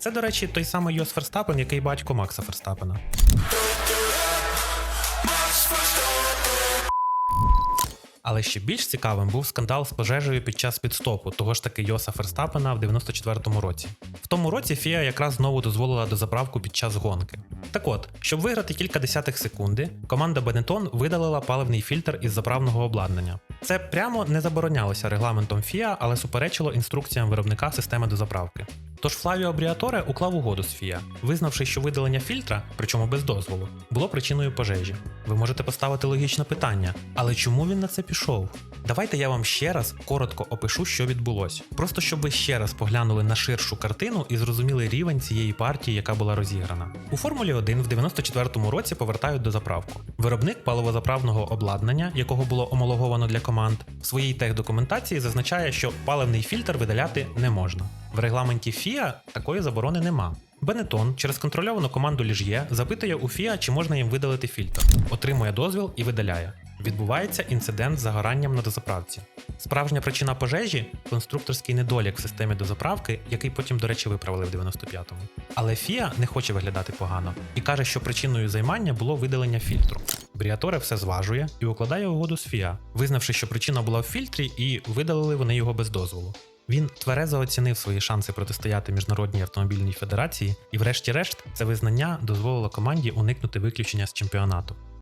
Це, до речі, той самий Йос Ферстапен, який батько Макса Ферстапена. Але ще більш цікавим був скандал з пожежею під час підстопу того ж таки Йоса Ферстапена в 94-му році. В тому році Фія якраз знову дозволила дозаправку під час гонки. Так от, щоб виграти кілька десятих секунди, команда Benetton видалила паливний фільтр із заправного обладнання. Це прямо не заборонялося регламентом FIA, але суперечило інструкціям виробника системи дозаправки. Тож Флавіо Бріаторе уклав угоду з FIA, визнавши, що видалення фільтра, причому без дозволу, було причиною пожежі. Ви можете поставити логічне питання, але чому він на це пішов? Давайте я вам ще раз коротко опишу, що відбулося. Просто щоб ви ще раз поглянули на ширшу картину і зрозуміли рівень цієї партії, яка була розіграна. У Формулі 1 в 94-му році повертають до заправку. Виробник паливозаправного обладнання, якого було омологовано для команд, в своїй техдокументації зазначає, що паливний фільтр видаляти не можна. В регламенті FIA такої заборони нема. Бенетон через контрольовану команду Ліж'є запитує у FIA, чи можна їм видалити фільтр, отримує дозвіл і видаляє. Відбувається інцидент з загоранням на дозаправці. Справжня причина пожежі конструкторський недолік в системі дозаправки, який потім, до речі, виправили в 95-му. Але FIA не хоче виглядати погано і каже, що причиною займання було видалення фільтру. Бріаторе все зважує і укладає угоду з FIA, визнавши, що причина була в фільтрі, і видалили вони його без дозволу. Він тверезо оцінив свої шанси протистояти міжнародній автомобільній федерації, і, врешті-решт, це визнання дозволило команді уникнути виключення з чемпіонату.